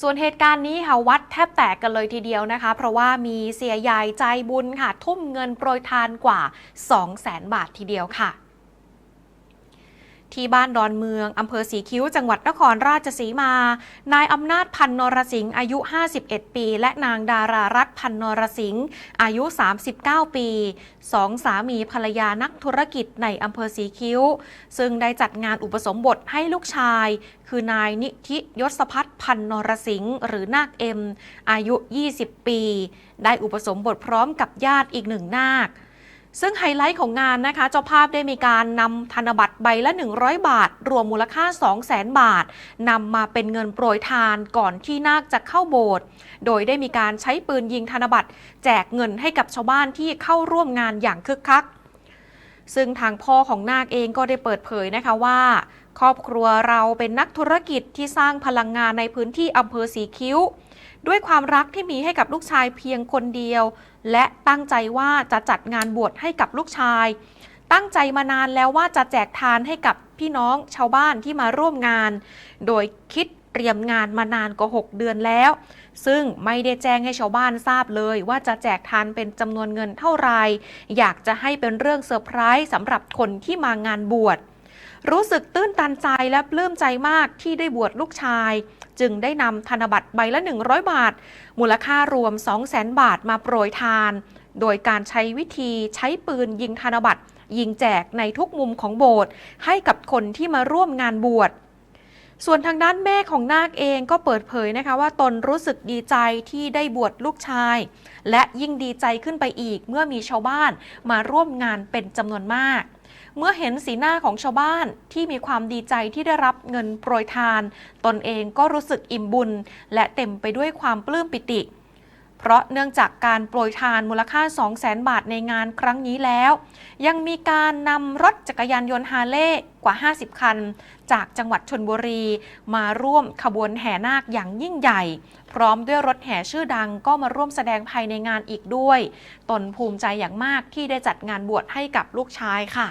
ส่วนเหตุการณ์นี้ค่ะวัดแทบแตกกันเลยทีเดียวนะคะ เพราะว่ามีเสียใหญ่ใจบุญค่ะ ทุ่มเงินโปรยทานกว่า 2 0 0แสนบาททีเดียวค่ะ ที่บ้านดอนเมือง อำเภอสีคิ้ว จังหวัดนครราชสีมา นายอำนาจพันนรสิงห์อายุ 51 ปี และนางดารารัตพันนรสิงห์อายุ 39 ปีสองสามีภรรยานักธุรกิจในอำเภอสีคิ้ว ซึ่งได้จัดงานอุปสมบทให้ลูกชาย คือนายนิธิยศพัฒน์พันนรสิงห์หรือนาคเอ็ม อายุ 20 ปี ได้อุปสมบทพร้อมกับญาติอีกหนึ่งนาค ซึ่งไฮไลท์ของงานนะคะ เจ้าภาพได้มีการนำธนบัตรใบละ 100 บาท รวมมูลค่า 200,000 บาทนำมาเป็นเงินโปรยทานก่อนที่นาคจะเข้าโบสถ์โดยได้มีการใช้ปืนยิงธนบัตรแจกเงินให้กับชาวบ้านที่เข้าร่วมงานอย่างคึกคัก ซึ่งทางพ่อของนาคเองก็ได้เปิดเผยนะคะว่า ครอบครัวเราเป็นนักธุรกิจที่สร้างพลังงานในพื้นที่อำเภอสีคิ้ว ด้วยความรักที่มีให้กับลูกชายเพียงคนเดียว และตั้งใจว่าจะจัดงานบวชให้กับลูกชาย ตั้งใจมานานแล้วว่าจะแจกทานให้กับพี่น้องชาวบ้านที่มาร่วมงาน โดยคิด เตรียมงานมานานกว่า 6 เดือนแล้ว ซึ่งไม่ได้แจ้งให้ชาวบ้านทราบเลย ว่าจะแจกทานเป็นจำนวนเงินเท่าไร อยากจะให้เป็นเรื่องเซอร์ไพรส์สำหรับคนที่มางานบวชรู้สึกตื้นตันใจและปลื้มใจมากที่ได้บวชลูกชาย จึงได้นำธนบัตรใบละ 100 บาท มูลค่ารวม 200,000 บาทมาโปรยทาน โดยการใช้วิธีใช้ปืนยิงธนบัตรยิงแจกในทุกมุมของโบสถ์ให้กับคนที่มาร่วมงานบวช ส่วนทางด้านแม่ของนาคเองก็เปิดเผยนะคะว่าตนรู้สึกดีใจที่ได้บวชลูกชาย และยิ่งดีใจขึ้นไปอีกเมื่อมีชาวบ้านมาร่วมงานเป็นจำนวนมาก เมื่อเห็นสีหน้าของชาวบ้านที่มีความดีใจที่ได้รับเงินโปรยทาน ตนเองก็รู้สึกอิ่มบุญ และเต็มไปด้วยความปลื้มปิติ เพราะเนื่องจากการโปรยทานมูลค่า 200,000 บาทในงานครั้งนี้แล้ว ยังมีการนำรถจักรยานยนต์ฮาร์เลย์กว่า 50 คัน จากจังหวัดชนบุรี มาร่วมขบวนแห่นาคอย่างยิ่งใหญ่ พร้อมด้วยรถแห่ชื่อดังก็มาร่วมแสดงภายในงานอีกด้วย ตนภูมิใจอย่างมากที่ได้จัดงานบวชให้กับลูกชายค่ะ